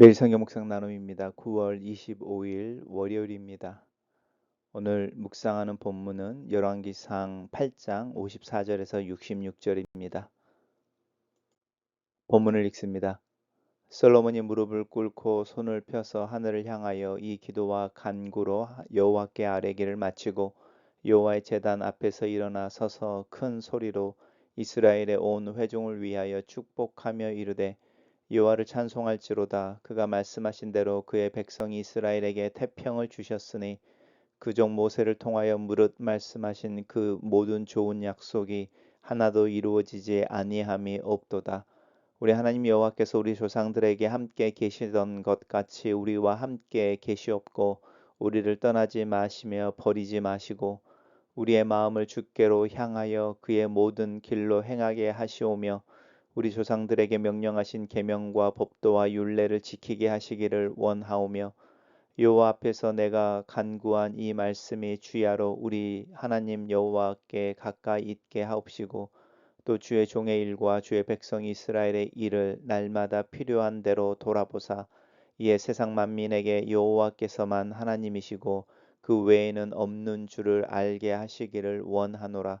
매일 성경 묵상 나눔입니다. 9월 25일 월요일입니다. 오늘 묵상하는 본문은 열왕기상 8장 54절에서 66절입니다. 본문을 읽습니다. 솔로몬이 무릎을 꿇고 손을 펴서 하늘을 향하여 이 기도와 간구로 여호와께 아뢰기를 마치고 여호와의 제단 앞에서 일어나 서서 큰 소리로 이스라엘의 온 회중을 위하여 축복하며 이르되 여호와를 찬송할지로다 그가 말씀하신 대로 그의 백성 이스라엘에게 태평을 주셨으니 그 종 모세를 통하여 무릇 말씀하신 그 모든 좋은 약속이 하나도 이루어지지 아니함이 없도다. 우리 하나님 여호와께서 우리 조상들에게 함께 계시던 것 같이 우리와 함께 계시옵고 우리를 떠나지 마시며 버리지 마시고 우리의 마음을 주께로 향하여 그의 모든 길로 행하게 하시오며 우리 조상들에게 명령하신 계명과 법도와 율례를 지키게 하시기를 원하오며 여호와 앞에서 내가 간구한 이 말씀이 주야로 우리 하나님 여호와께 가까이 있게 하옵시고 또 주의 종의 일과 주의 백성 이스라엘의 일을 날마다 필요한 대로 돌아보사 이에 세상 만민에게 여호와께서만 하나님이시고 그 외에는 없는 줄을 알게 하시기를 원하노라.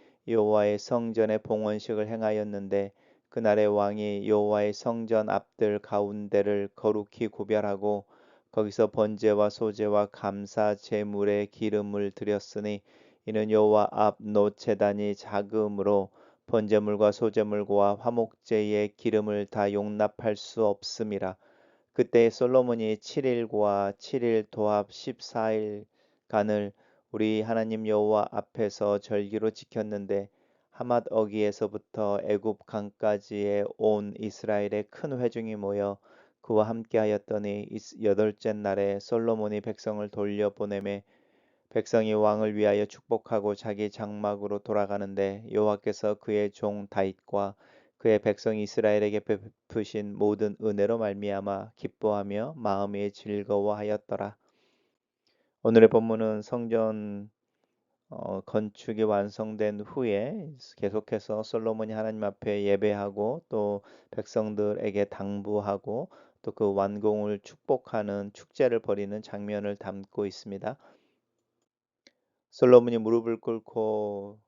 여호와의 성전에 봉헌식을 행하였는데 그날의 왕이 여호와의 성전 앞들 가운데를 거룩히 구별하고 거기서 번제와 소제와 감사 제물의 기름을 드렸으니 이는 여호와 앞 노제단이 작음으로 번제물과 소제물과 화목제의 기름을 다 용납할 수 없음이라. 그때 솔로몬이 7일과 7일 도합 14일간을 우리 하나님 여호와 앞에서 절기로 지켰는데 하맛 어기에서부터 애굽 강까지의 온 이스라엘의 큰 회중이 모여 그와 함께하였더니 여덟째 날에 솔로몬이 백성을 돌려보내매 백성이 왕을 위하여 축복하고 자기 장막으로 돌아가는데 여호와께서 그의 종 다윗과 그의 백성 이스라엘에게 베푸신 모든 은혜로 말미암아 기뻐하며 마음이 즐거워하였더라. 오늘의 본문은 성전 어, 건축이 완성된 후에 계속해서 솔로몬이 하나님 앞에 예배하고 또 백성들에게 당부하고 또 그 완공을 축복하는 축제를 벌이는 장면을 담고 있습니다. 솔로몬이 무릎을 꿇고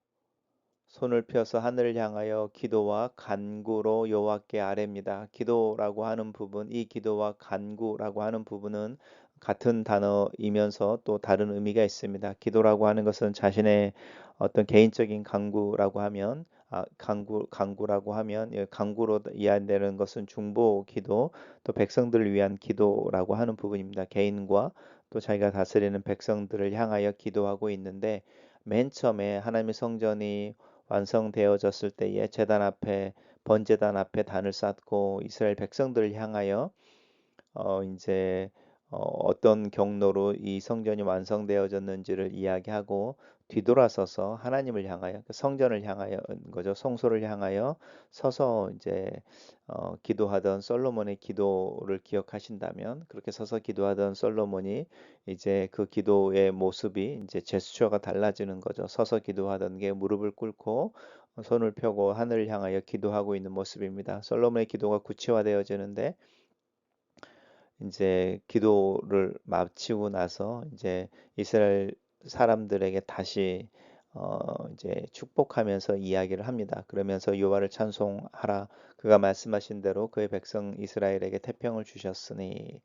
손을 펴서 하늘을 향하여 기도와 간구로 여호와께 아뢰입니다. 기도라고 하는 부분, 이 기도와 간구라고 하는 부분은 같은 단어이면서 또 다른 의미가 있습니다. 기도라고 하는 것은 자신의 어떤 개인적인 강구라고 하면 아, 강구 강구라고 하면 예, 강구로 이해되는 것은 중보 기도 또 백성들을 위한 기도라고 하는 부분입니다. 개인과 또 자기가 다스리는 백성들을 향하여 기도하고 있는데 맨 처음에 하나님의 성전이 완성되어졌을 때에 제단 앞에 번제단 앞에 단을 쌓고 이스라엘 백성들을 향하여 어 이제 어, 어떤 경로로 이 성전이 완성되어졌는지를 이야기하고 뒤돌아서서 하나님을 향하여 그 성전을 향하여 거죠. 성소를 향하여 서서 이제 어, 기도하던 솔로몬의 기도를 기억하신다면 그렇게 서서 기도하던 솔로몬이 이제 그 기도의 모습이 이제 제스처가 달라지는 거죠. 서서 기도하던 게 무릎을 꿇고 손을 펴고 하늘을 향하여 기도하고 있는 모습입니다. 솔로몬의 기도가 구체화되어지는데 이제 기도를 마치고 나서 이제 이스라엘 사람들에게 다시 어 이제 축복하면서 이야기를 합니다. 그러면서 여호와를 찬송하라. 그가 말씀하신 대로 그의 백성 이스라엘에게 태평을 주셨으니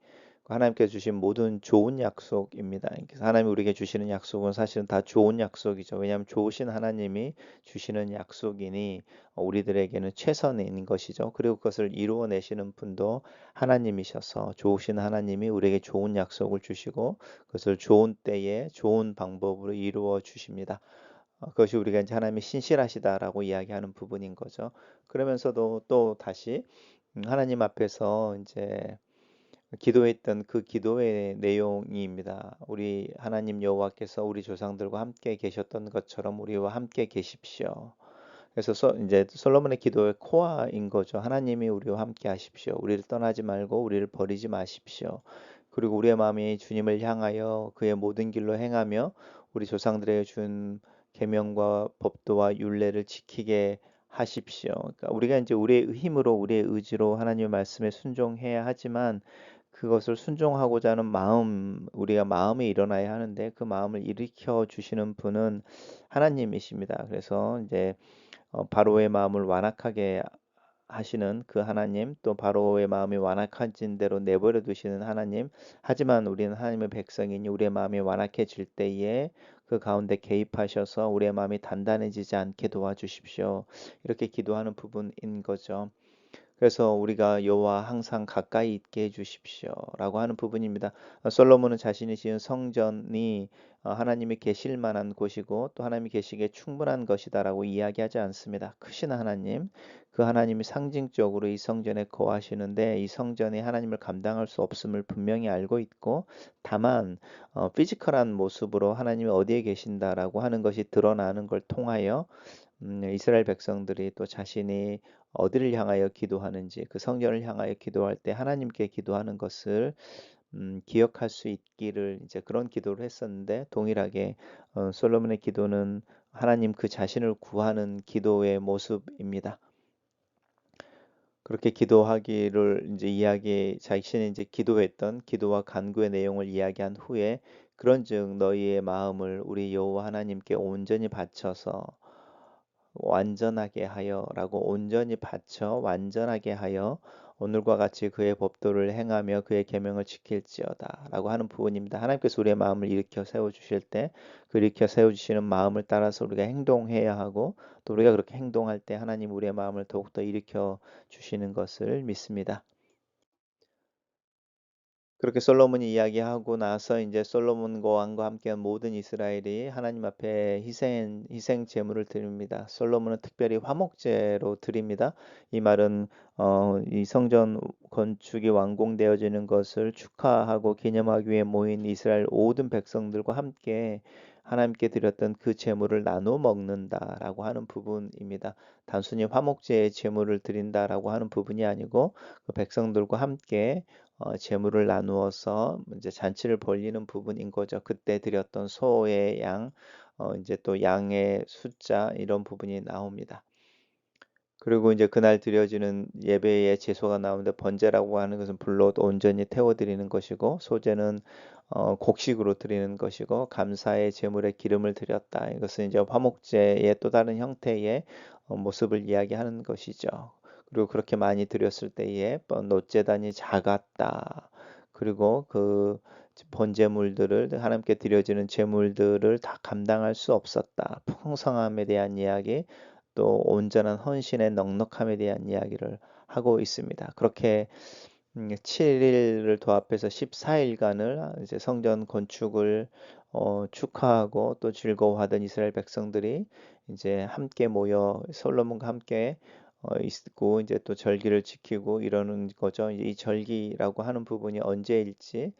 하나님께서 주신 모든 좋은 약속입니다. 하나님이 우리에게 주시는 약속은 사실은 다 좋은 약속이죠. 왜냐하면 좋으신 하나님이 주시는 약속이니 우리들에게는 최선인 것이죠. 그리고 그것을 이루어내시는 분도 하나님이셔서 좋으신 하나님이 우리에게 좋은 약속을 주시고 그것을 좋은 때에 좋은 방법으로 이루어 주십니다. 어, 그것이 우리가 이제 하나님이 신실하시다라고 이야기하는 부분인 거죠. 그러면서도 또 다시 음, 하나님 앞에서 이제 기도했던 그 기도의 내용입니다. 우리 하나님 여호와께서 우리 조상들과 함께 계셨던 것처럼 우리와 함께 계십시오. 그래서 소, 이제 솔로몬의 기도의 코어인 거죠. 하나님이 우리와 함께 하십시오. 우리를 떠나지 말고 우리를 버리지 마십시오. 그리고 우리의 마음이 주님을 향하여 그의 모든 길로 행하며 우리 조상들에게 준 계명과 법도와 율례를 지키게 하십시오. 그러니까 우리가 이제 우리의 힘으로 우리의 의지로 하나님의 말씀에 순종해야 하지만 그것을 순종하고자 하는 마음, 우리가 마음이 일어나야 하는데 그 마음을 일으켜 주시는 분은 하나님이십니다. 그래서 이제 어, 바로의 마음을 완악하게 하시는 그 하나님, 또 바로의 마음이 완악해진 대로 내버려 두시는 하나님. 하지만 우리는 하나님의 백성이니 우리의 마음이 완악해질 때에 그 가운데 개입하셔서 우리의 마음이 단단해지지 않게 도와주십시오. 이렇게 기도하는 부분인 거죠. 그래서 우리가 여호와 항상 가까이 있게 해주십시오라고 하는 부분입니다. 솔로몬은 자신이 지은 성전이 어, 하나님이 계실 만한 곳이고 또 하나님이 계시기에 충분한 것이다라고 이야기하지 않습니다. 크신 하나님, 그 하나님이 상징적으로 이 성전에 거하시는데 이 성전이 하나님을 감당할 수 없음을 분명히 알고 있고 다만 어, 피지컬한 모습으로 하나님이 어디에 계신다라고 하는 것이 드러나는 걸 통하여 음, 이스라엘 백성들이 또 자신이 어디를 향하여 기도하는지 그 성전을 향하여 기도할 때 하나님께 기도하는 것을 음, 기억할 수 있기를 이제 그런 기도를 했었는데 동일하게 어, 솔로몬의 기도는 하나님 그 자신을 구하는 기도의 모습입니다. 그렇게 기도하기를 이제 이야기 자신이 이제 기도했던 기도와 간구의 내용을 이야기한 후에 그런즉 너희의 마음을 우리 여호와 하나님께 온전히 바쳐서 완전하게 하여라고 온전히 바쳐 완전하게 하여 오늘과 같이 그의 법도를 행하며 그의 계명을 지킬지어다라고 하는 부분입니다. 하나님께서 우리의 마음을 일으켜 세워 주실 때 그 일으켜 세워 주시는 마음을 따라서 우리가 행동해야 하고 또 우리가 그렇게 행동할 때 하나님 우리의 마음을 더욱더 일으켜 주시는 것을 믿습니다. 그렇게 솔로몬이 이야기하고 나서 이제 솔로몬과 왕과 함께한 모든 이스라엘이 하나님 앞에 희생 희생 제물을 드립니다. 솔로몬은 특별히 화목제로 드립니다. 이 말은 어, 이 성전 건축이 완공되어지는 것을 축하하고 기념하기 위해 모인 이스라엘 모든 백성들과 함께 하나님께 드렸던 그 제물을 나눠 먹는다라고 하는 부분입니다. 단순히 화목제의 제물을 드린다라고 하는 부분이 아니고 그 백성들과 함께 어, 재물을 나누어서 이제 잔치를 벌리는 부분인 거죠. 그때 드렸던 소의 양, 어, 이제 또 양의 숫자 이런 부분이 나옵니다. 그리고 이제 그날 드려지는 예배의 제소가 나오는데 번제라고 하는 것은 불로 온전히 태워 드리는 것이고 소제는 어, 곡식으로 드리는 것이고 감사의 제물에 기름을 드렸다. 이것은 이제 화목제의 또 다른 형태의 어, 모습을 이야기하는 것이죠. 그리고 그렇게 많이 드렸을 때에 노제단이 작았다. 그리고 그 번제물들을 하나님께 드려지는 제물들을 다 감당할 수 없었다. 풍성함에 대한 이야기, 또 온전한 헌신의 넉넉함에 대한 이야기를 하고 있습니다. 그렇게 7일을 음, 도합해서 14일간을 이제 성전 건축을 어, 축하하고 또 즐거워하던 이스라엘 백성들이 이제 함께 모여 솔로몬과 함께 어, 있고 이제 또 절기를 지키고 이러는 거죠. 이 절기라고 하는 부분이 언제일지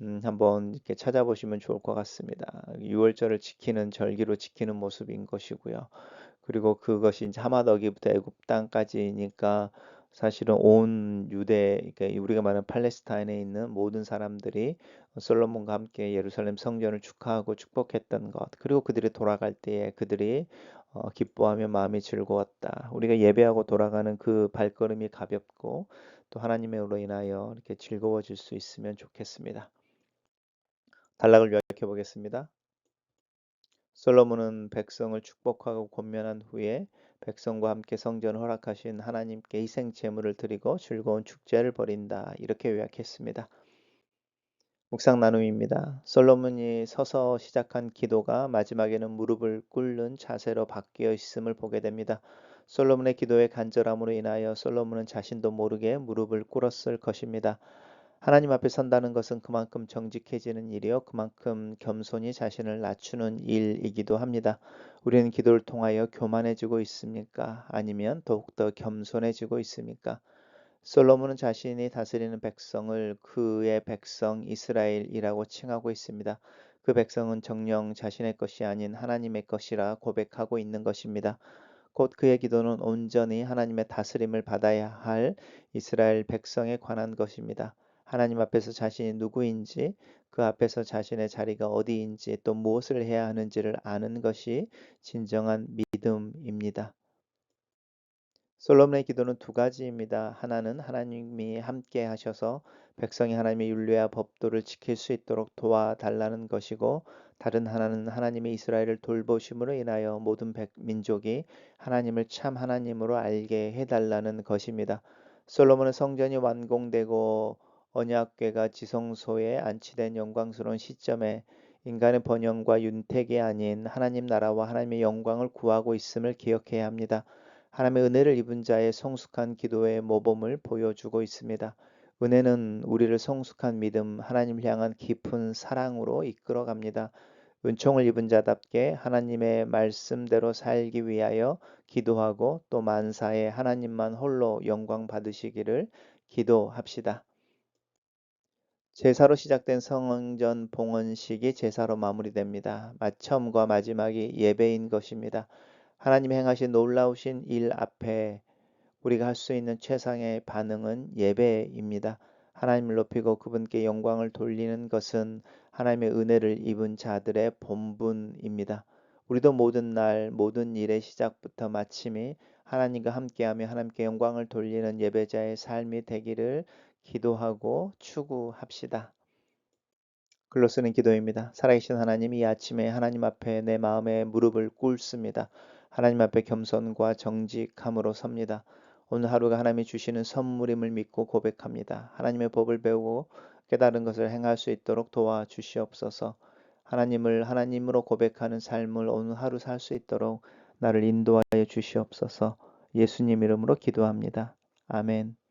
음, 한번 이렇게 찾아보시면 좋을 것 같습니다. 6월절을 지키는 절기로 지키는 모습인 것이고요. 그리고 그것이 이제 하마더기부터 애굽 땅까지니까 사실은 온 유대, 그러니까 우리가 말하는 팔레스타인에 있는 모든 사람들이 솔로몬과 함께 예루살렘 성전을 축하하고 축복했던 것, 그리고 그들이 돌아갈 때에 그들이 어, 기뻐하며 마음이 즐거웠다. 우리가 예배하고 돌아가는 그 발걸음이 가볍고 또 하나님의로 인하여 이렇게 즐거워질 수 있으면 좋겠습니다. 단락을 요약해 보겠습니다. 솔로몬은 백성을 축복하고 권면한 후에 백성과 함께 성전을 허락하신 하나님께 희생 제물을 드리고 즐거운 축제를 벌인다. 이렇게 요약했습니다. 묵상 나눔입니다. 솔로몬이 서서 시작한 기도가 마지막에는 무릎을 꿇는 자세로 바뀌어 있음을 보게 됩니다. 솔로몬의 기도의 간절함으로 인하여 솔로몬은 자신도 모르게 무릎을 꿇었을 것입니다. 하나님 앞에 선다는 것은 그만큼 정직해지는 일이요. 그만큼 겸손히 자신을 낮추는 일이기도 합니다. 우리는 기도를 통하여 교만해지고 있습니까? 아니면 더욱더 겸손해지고 있습니까? 솔로몬은 자신이 다스리는 백성을 그의 백성 이스라엘이라고 칭하고 있습니다. 그 백성은 정령 자신의 것이 아닌 하나님의 것이라 고백하고 있는 것입니다. 곧 그의 기도는 온전히 하나님의 다스림을 받아야 할 이스라엘 백성에 관한 것입니다. 하나님 앞에서 자신이 누구인지, 그 앞에서 자신의 자리가 어디인지, 또 무엇을 해야 하는지를 아는 것이 진정한 믿음입니다. 솔로몬의 기도는 두 가지입니다. 하나는 하나님이 함께 하셔서 백성이 하나님의 윤례와 법도를 지킬 수 있도록 도와달라는 것이고 다른 하나는 하나님의 이스라엘을 돌보심으로 인하여 모든 백, 민족이 하나님을 참 하나님으로 알게 해달라는 것입니다. 솔로몬은 성전이 완공되고 언약궤가 지성소에 안치된 영광스러운 시점에 인간의 번영과 윤택이 아닌 하나님 나라와 하나님의 영광을 구하고 있음을 기억해야 합니다. 하나님의 은혜를 입은 자의 성숙한 기도의 모범을 보여주고 있습니다. 은혜는 우리를 성숙한 믿음, 하나님을 향한 깊은 사랑으로 이끌어 갑니다. 은총을 입은 자답게 하나님의 말씀대로 살기 위하여 기도하고 또 만사에 하나님만 홀로 영광 받으시기를 기도합시다. 제사로 시작된 성전 봉헌식이 제사로 마무리됩니다. 처음과 마지막이 예배인 것입니다. 하나님 행하신 놀라우신 일 앞에 우리가 할 수 있는 최상의 반응은 예배입니다. 하나님을 높이고 그분께 영광을 돌리는 것은 하나님의 은혜를 입은 자들의 본분입니다. 우리도 모든 날 모든 일의 시작부터 마침이 하나님과 함께하며 하나님께 영광을 돌리는 예배자의 삶이 되기를 기도하고 추구합시다. 글로 쓰는 기도입니다. 살아계신 하나님 이 아침에 하나님 앞에 내 마음의 무릎을 꿇습니다. 하나님 앞에 겸손과 정직함으로 섭니다. 오늘 하루가 하나님이 주시는 선물임을 믿고 고백합니다. 하나님의 법을 배우고 깨달은 것을 행할 수 있도록 도와주시옵소서. 하나님을 하나님으로 고백하는 삶을 오늘 하루 살 수 있도록 나를 인도하여 주시옵소서. 예수님 이름으로 기도합니다. 아멘.